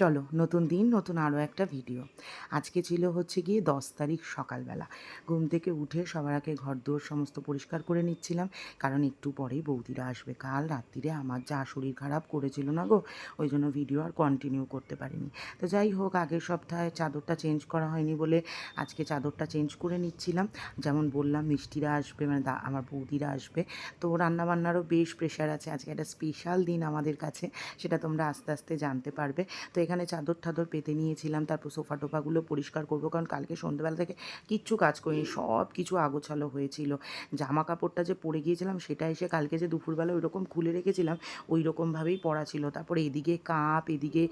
চলো, নতুন দিন, নতুন আরও একটা ভিডিও আজকে ছিল হচ্ছে গিয়ে দশ তারিখ সকালবেলা। ঘুম থেকে উঠে সবার আগে ঘর দুয়ার সমস্ত পরিষ্কার করে নিচ্ছিলাম, কারণ একটু পরেই বৌদিরা আসবে। কাল রাত্রিরে আমার যা শরীর খারাপ করেছিল না গো, ওই জন্য ভিডিও আর কন্টিনিউ করতে পারিনি। তো যাই হোক, আগের সপ্তাহে চাদরটা চেঞ্জ করা হয়নি বলে আজকে চাদরটা চেঞ্জ করে নিচ্ছিলাম। যেমন বললাম, মিষ্টিরা আসবে মানে আমার বৌদিরা আসবে। তো রান্নাবান্নারও বেশ প্রেশার আছে। আজকে একটা স্পেশাল দিন আমাদের কাছে, সেটা তোমরা আস্তে আস্তে জানতে পারবে। তো এখানে চাদর ঠাদর পেতে নিয়েছিলাম। তারপর সোফা টোফাগুলো পরিষ্কার করব, কারণ কালকে সন্ধ্যেবেলা থেকে কিচ্ছু কাজ করিনি, সব কিছু আগোছালো হয়েছিল। জামা কাপড়টা যে পরে গিয়েছিলাম, সেটা এসে কালকে যে দুপুরবেলা ওই রকম খুলে রেখেছিলাম ওই রকমভাবেই পড়া ছিল। তারপরে এদিকে কাপ, এদিকে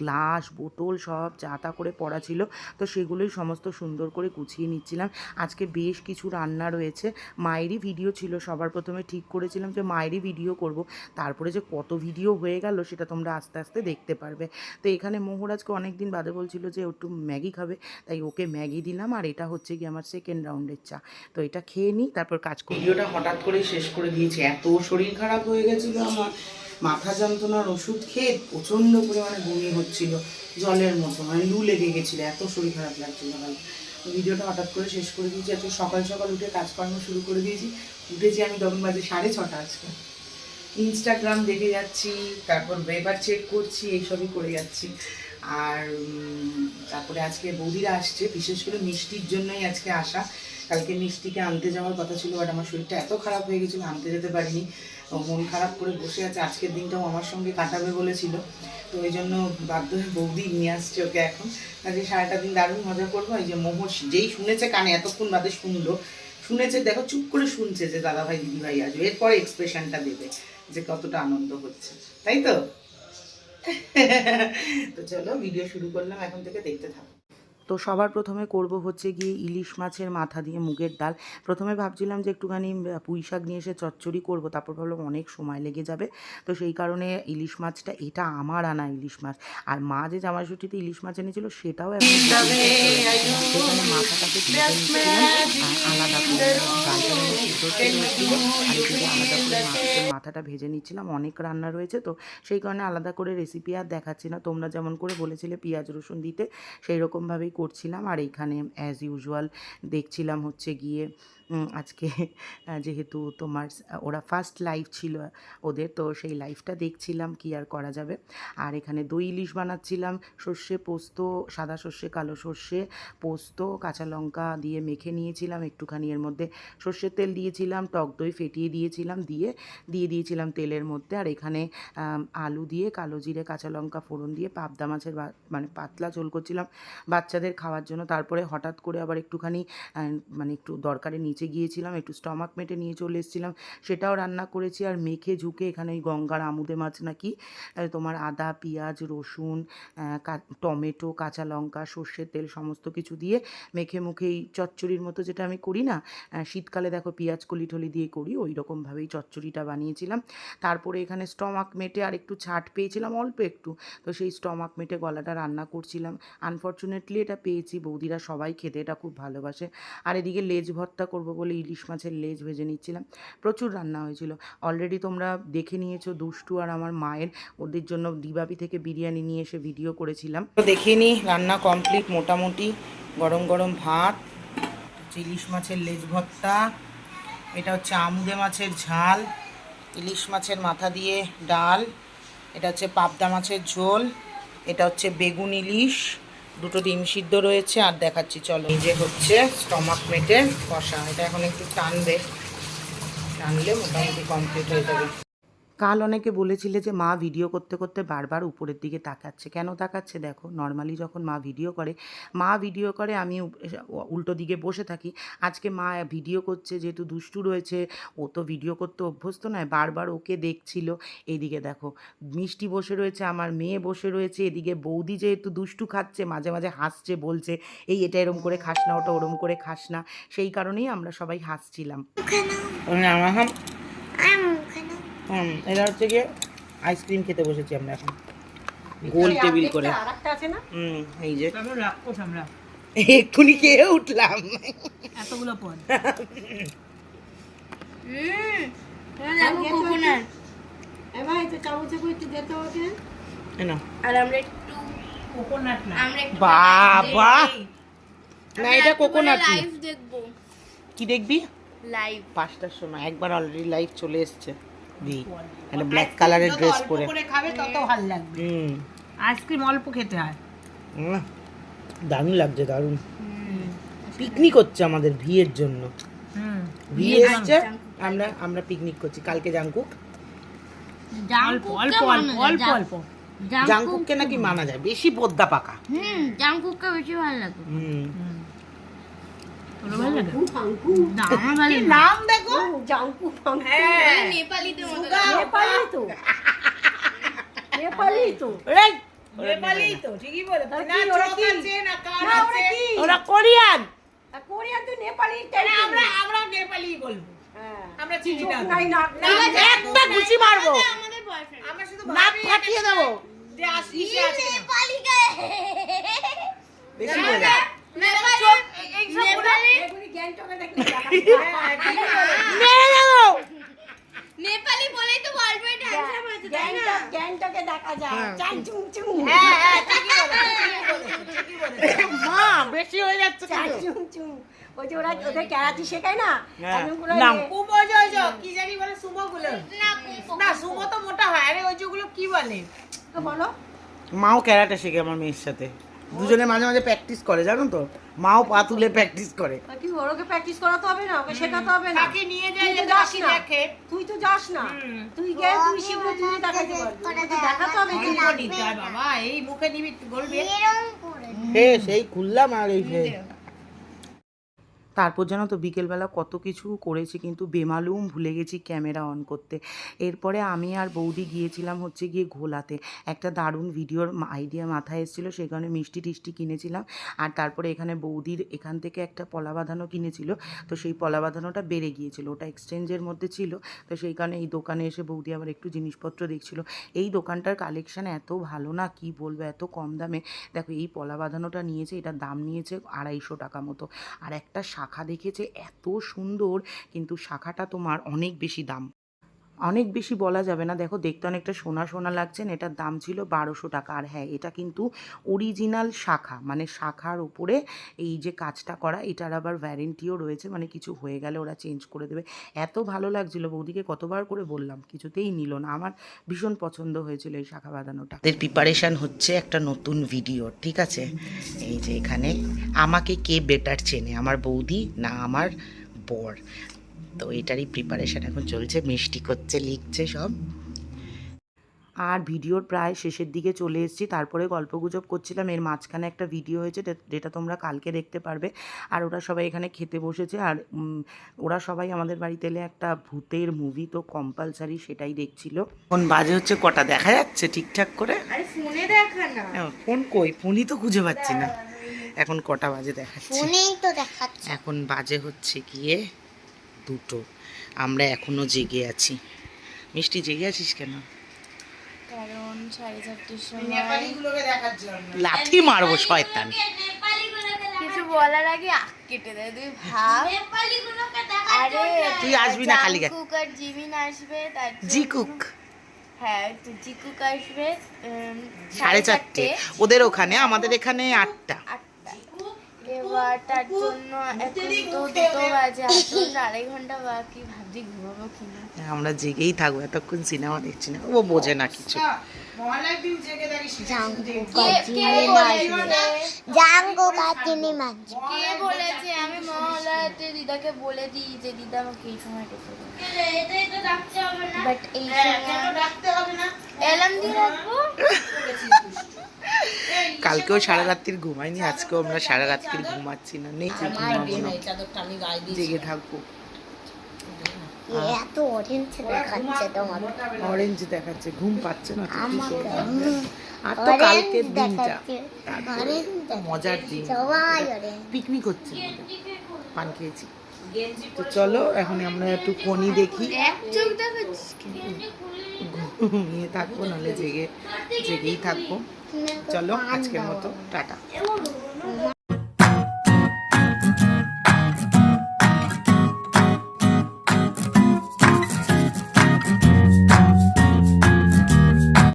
গ্লাস, বোতল সব যা তা করে পড়া ছিল। তো সেগুলোই সমস্ত সুন্দর করে গুছিয়ে নিচ্ছিলাম। আজকে বেশ কিছু রান্না রয়েছে। মায়েরই ভিডিও ছিল, সবার প্রথমে ঠিক করেছিলাম যে মায়েরই ভিডিও করব। তারপরে যে কত ভিডিও হয়ে গেল, সেটা তোমরা আস্তে আস্তে দেখতে পারবে। তো এখানে মোহরাজকে অনেক দিন বাদে বলছিল যে, একটু ম্যাগি খাবে। তাই ওকে ম্যাগি দিলাম আর এটা হচ্ছে কি আমার সেকেন্ড রাউন্ডের চা। তো এটা খেয়ে নিই, তারপর কাজ করি। ভিডিওটা হঠাৎ করে শেষ করে দিয়েছি। এত শরীর খারাপ হয়ে গেছিল আমার। মাথা যন্ত্রণার ওষুধ খেয়ে প্রচণ্ড পরিমাণে বমি হচ্ছিল, জলের মতো মানে লু লেগে গেছিল, এত শরীর খারাপ লাগছিল ভালো ভিডিওটা হঠাৎ করে শেষ করে দিয়েছি। আজকে সকাল সকাল উঠে কাজকর্ম শুরু করে দিয়েছি। উঠেছি আমি তখন বাজে সাড়ে ছটা আজকে। ইনস্টাগ্রাম দেখে যাচ্ছি, তারপর ওয়েবার চেক করছি, এইসবই করে যাচ্ছি। আর তারপরে আজকে বৌদিরা আসছে, বিশেষ করে মিষ্টির জন্যই আজকে আসা। কালকে মিষ্টিকে আনতে যাওয়ার কথা ছিল বাট আমার শরীরটা এত খারাপ হয়ে গেছিল, আনতে যেতে পারিনি। মন খারাপ করে বসে আছে, আজকের দিনটাও আমার সঙ্গে কাটাবে বলেছিল। তো ওই জন্য বাধ্য হয়ে বৌদি নিয়ে আসছে ওকে এখন। কাজে সারাটা দিন দারুণ মজা করব। এই যে মোহর যেই শুনেছে কানে, এতক্ষণ বাদে শুনলো। শুনেছে, দেখো, চুপ করে শুনছে যে দাদা ভাই দিদি ভাই আসবে। এরপরে এক্সপ্রেশনটা দেবে। যে কতটা আনন্দ হচ্ছে। তাই তো? তো চলো ভিডিও শুরু করলাম, এখন থেকে দেখতে থাকো। তো সবার প্রথমে করব হচ্ছে গিয়ে ইলিশ মাছের মাথা দিয়ে মুগের ডাল। প্রথমে ভাবছিলাম যে একটুখানি পুঁই শাক নিয়ে এসে চচ্চড়ি করব তারপর ভাবলাম অনেক সময় লেগে যাবে। তো সেই কারণে ইলিশ মাছটা এটা আমার আনা ইলিশ মাছ। আর মা যে জামাইষষ্ঠীতে ইলিশ মাছ এনেছিল সেটাও এখন মাথাটাকে আলাদা করে আলাদা মাথাটা ভেজে নিচ্ছিলাম। অনেক রান্না রয়েছে তো সেই কারণে আলাদা করে রেসিপি আর দেখাচ্ছি না। তোমরা যেমন করে বলেছিলে পেঁয়াজ রসুন দিতে সেই রকমভাবেই করছিলাম আর এইখানে অ্যাজ ইউজুয়াল দেখছিলাম হচ্ছে গিয়ে আজকে যেহেতু তোমার ওরা ফার্স্ট লাইভ ছিল ওদের, তো সেই লাইভটা দেখছিলাম কি আর করা যাবে। আর এখানে দই ইলিশ বানাচ্ছিলাম, সর্ষে পোস্ত, সাদা সর্ষে, কালো সর্ষে, পোস্ত, কাঁচা লঙ্কা দিয়ে মেখে নিয়েছিলাম, একটুখানি এর মধ্যে সর্ষের তেল দিয়েছিলাম, টক দই ফেটিয়ে দিয়েছিলাম, দিয়ে দিয়ে দিয়েছিলাম তেলের মধ্যে। আর এখানে আলু দিয়ে কালো জিরে, কাঁচা লঙ্কা ফোড়ন দিয়ে পাবদা মাছের মানে পাতলা ঝোল করছিলাম বাচ্চাদের খাওয়ার জন্য। তারপরে হঠাৎ করে আবার একটুখানি মানে একটু দরকারে নিচে গিয়েছিলাম, একটু স্টমাক মেটে নিয়ে চলে এসেছিলাম। সেটাও রান্না করেছি আর মেখে ঝুঁকে এখানে ওই গঙ্গার আমুদে মাছ নাকি তোমার আদা, পেঁয়াজ, রসুন টমেটো, কাঁচা লঙ্কা, সর্ষের তেল সমস্ত কিছু দিয়ে মেখে মুখে এই চচ্চড়ির মতো যেটা আমি করি না শীতকালে দেখো পেঁয়াজ কলি টলি দিয়ে করি, ওই রকমভাবেই চচ্চড়িটা বানিয়েছিলাম। তারপরে এখানে স্টমাক মেটে আর একটু ছাট পেয়েছিলাম অল্প একটু, তো সেই স্টমাক মেটে গলাটা রান্না করছিলাম। আনফর্চুনেটলি এটা পেয়েছি, বৌদিরা সবাই খেতে এটা খুব ভালোবাসে। আর এদিকে লেজ ভর্তা করব বলে ইলিশ মাছের লেজ ভেজে নিচ্ছিলাম। প্রচুর রান্না হয়েছিল। অলরেডি তোমরা দেখে নিয়েছো দুষ্টু আর আমার মায়ের। ওদের জন্য দিবাবি থেকে বিরিয়ানি নিয়ে এসে ভিডিও করেছিলাম। তো দেখে নিই রান্না কমপ্লিট মোটামুটি। গরম গরম ভাত ইলিশ মাছের লেজ ভর্তা, এটা হচ্ছে আমুদে মাছের ঝাল, ইলিশ মাছের মাথা দিয়ে ডাল, এটা হচ্ছে পাবদা মাছের ঝোল, এটা হচ্ছে বেগুন ইলিশ। দুটো ডিম সিদ্ধ রয়েছে, আর দেখাচ্ছি, চলো। যে হচ্ছে স্টমাক মেটে কষা, এটা এখন একটু টানবে। টানলে মোটামুটি কমপ্লিট হয়ে যাবে। কাল অনেকে বলেছিলে যে মা ভিডিও করতে করতে বারবার উপরের দিকে তাকাচ্ছে। কেন তাকাচ্ছে? দেখো নর্মালি যখন মা ভিডিও করে মা ভিডিও করে আমি উল্টো দিকে বসে থাকি। আজকে মা ভিডিও করছে যেহেতু দুষ্টু রয়েছে ও তো ভিডিও করতে অভ্যস্ত নয় বারবার ওকে দেখছিল। এদিকে দেখো মিষ্টি বসে রয়েছে আমার মেয়ে বসে রয়েছে। এদিকে বৌদি যেহেতু দুষ্টু খাচ্ছে মাঝে মাঝে হাসছে বলছে এই এটা এরম করে খাস না ওটা ওরম করে খাস না। সেই কারণেই আমরা সবাই হাসছিলাম। আমার হাম এটা হচ্ছে গিয়ে আইসক্রিম খেতে বসেছি আমরা এখন। গোল টেবিল করে। আরেকটা আছে না? হুম এই যে। এক্ষুনি খেয়ে উঠলাম। এতগুলো পদ। বাবা না। এটা কোকোনাট দেখব। কি দেখবি? লাইভ পাঁচটার সময়। একবার অলরেডি লাইভ চলে এসছে। দি একটা ব্ল্যাক কালারের ড্রেস পরে। করে খাবে তত ভালো লাগবে। হুম। আইসক্রিম অল্প খেতে হয়। দারুণ লাগছে দারুণ। পিকনিক হচ্ছে আমাদের বিয়ের জন্য। হুম। বিয়ে এসছে আমরা আমরা পিকনিক করছি। কালকে জাংকুক অল্প অল্প অল্প অল্প। অল্প জাংকুককে নাকি মানা যায়? বেশি পদ্মা পাকা। হুম জাংকুককে বেশি ভালো লাগে। হুম তোর ভালো লাগে না আমার ভালো লাগে নাম দেখো জাঙ্কু ফাঙ্কু হ্যাঁ নেপালি তো নেপালি তো নেপালি তো ঠিকই বলে না ওরা কি? না কান আছে ওরা কোরিয়ান কোরিয়ান তো নেপালি আমরা আমরা নেপালি বলব আমরা চিনি না একটা ঘুষি মারবো আমরা শুধু নাক ফাটিয়ে দেবো যে আসি। নেপালি গে বেশি বলে। নেপালি নেপালি এগুলি গ্যাংটকে দেখলে হ্যাঁ, ঠিকই বলেছ। মেরে দেবো নেপালি বলেই তো ওয়ার্ল্ড হ্যান্ডসাম হয়েছে তাই না? গ্যাংটকে দেখা যায়। হ্যাঁ। চাং চুং চুং হ্যাঁ হ্যাঁ ঠিকই বলেছ ঠিকই বলেছ ঠিকই বলেছ। মা বেশি হয়ে যাচ্ছে চাং কিন্তু। চুং চুং ওই যে ওরা ওদের ক্যারাটি শেখায় না? হ্যাঁ। একদম পুরো কুমো জয় জয়, কি জানি বলে সুমো গুলো। না না সুমো তো মোটা হয়। আরে ওই যেগুলো কি বলে? তো বলো। মাও ক্যারাটে শেখে আমার মেয়ের সাথে। দুজনে মাঝে মাঝে প্র্যাকটিস করে জানো তো? মাও পা তুলে প্র্যাকটিস করে। কি ওর ওকে প্র্যাকটিস করাতে হবে না ওকে শেখাতে হবে না। তাকে নিয়ে যাই যে যাস না। দেখে। তুই তো যাস না। তুই গে তুই শিখবি তুই দেখাতে পারবি। তুই তো দেখাতে হবে হয় বাবা এই মুখে নিবি বলবি। হে সেই খুললাম আর এই যে। তারপর জানো তো বিকেলবেলা কত কিছু করেছি কিন্তু বেমালুম ভুলে গেছি ক্যামেরা অন করতে। এরপরে আমি আর বৌদি গিয়েছিলাম হচ্ছে গিয়ে ঘোলাতে। একটা দারুণ ভিডিওর আইডিয়া মাথায় এসেছিল, সেই কারণে মিষ্টি টিষ্টি কিনেছিলাম। আর তারপরে এখানে বৌদির এখান থেকে একটা পলা বাঁধানো কিনেছিল, তো সেই পলা বাঁধানোটা বেড়ে গিয়েছিল। ওটা এক্সচেঞ্জের মধ্যে ছিল, তো সেই কারণে এই দোকানে এসে বৌদি আবার একটু জিনিসপত্র দেখছিল। এই দোকানটার কালেকশন এত ভালো না, কি বলব, এত কম দামে। দেখো এই পলা বাঁধানোটা নিয়েছে, এটার দাম নিয়েছে আড়াইশো টাকা মতো। আর একটা শাখা দেখেছে এত সুন্দর কিন্তু শাখাটা তোমার অনেক বেশি দাম। অনেক বেশি বলা যাবে না। দেখো দেখতে অনেকটা সোনা সোনা লাগছে না, এটার দাম ছিল বারোশো টাকা। আর হ্যাঁ এটা কিন্তু অরিজিনাল শাখা মানে শাখার উপরে এই যে কাজটা করা এটার আবার ওয়ারেন্টিও রয়েছে মানে কিছু হয়ে গেলে ওরা চেঞ্জ করে দেবে। এত ভালো লাগছিল বৌদিকে কতবার করে বললাম কিছুতেই নিল না। আমার ভীষণ পছন্দ হয়েছিল এই শাখা বাঁধানোটা। এদের প্রিপারেশান হচ্ছে একটা নতুন ভিডিও ঠিক আছে? এই যে এখানে আমাকে কে বেটার চেনে আমার বৌদি না আমার বর? তো এটারই প্রিপারেশন এখন চলছে। মিষ্টি করছে লিখছে সব। আর ভিডিওর প্রায় শেষের দিকে চলে এসেছি। তারপরে গল্পগুজব করছিলাম। এর মাঝখানে একটা ভিডিও হয়েছে যেটা তোমরা কালকে দেখতে পারবে। আর ওরা সবাই এখানে খেতে বসেছে। আর ওরা সবাই আমাদের বাড়িতে এলে একটা ভূতের মুভি তো কম্পালসারি সেটাই দেখছিল। ফোন বাজে হচ্ছে কটা? দেখা যাচ্ছে ঠিকঠাক করে? ফোনে দেখা না। হ্যাঁ, ফোন কই? ফোনই তো খুঁজে পাচ্ছি না। এখন কটা বাজে দেখাচ্ছে? ফোনেই তো দেখাচ্ছে। এখন বাজে হচ্ছে গিয়ে দুটো। আমরা এখনও জেগে আছি। মিষ্টি জেগে আছিস কেন? কারণ সাড়ে চারটের সময় লাথি মারবো শয়তান। কিছু বলার আগে আখ কেটে দেয় তুই ভাব। আরে তুই আসবি না খালি। জাংকুক আর জিমিন আসবে তার জন্য- জি কুক হ্যাঁ তো জিকুক আসবে সাড়ে চারটে। ওদের ওখানে আমাদের এখানে আটটা। আটটা। এবার তার জন্য এখন তো দুটো বাজে এখন আড়াই ঘণ্টা বাকি ভাবছি ঘুমাবো কিনা। আমরা জেগেই থাকব এতক্ষণ সিনেমা দেখছি না ও বোঝে না কিছু। জেগে থাকিস জাঙ্গো কাটিনি মাছ। কে বলেছে? আমি মহালয়াতে দিদাকে বলে দিই যে দিদা আমাকে এই সময় ডেকে বাট এই সময় ডাকতে হবে না। এলাম দিয়ে রাখব? কালকেও সারা রাত্রির ঘুমাইনি আজকেও আমরা সারা রাত্রির ঘুমাচ্ছি না। নেই ঘুমাবো। না চাদরটা আমি গায়ে দিই জেগে থাকব। এত অরেঞ্জ দেখাচ্ছে তোমার অরেঞ্জ দেখাচ্ছে ঘুম পাচ্ছে না? আর তো দিনটা। মজার দিন। পিকনিক হচ্ছে। পান খেয়েছি। তো চলো এখন আমরা একটু ফোনই দেখি। ঘুমিয়ে থাকব নাহলে জেগে জেগেই থাকব। চলো আজকের মতো টাটা।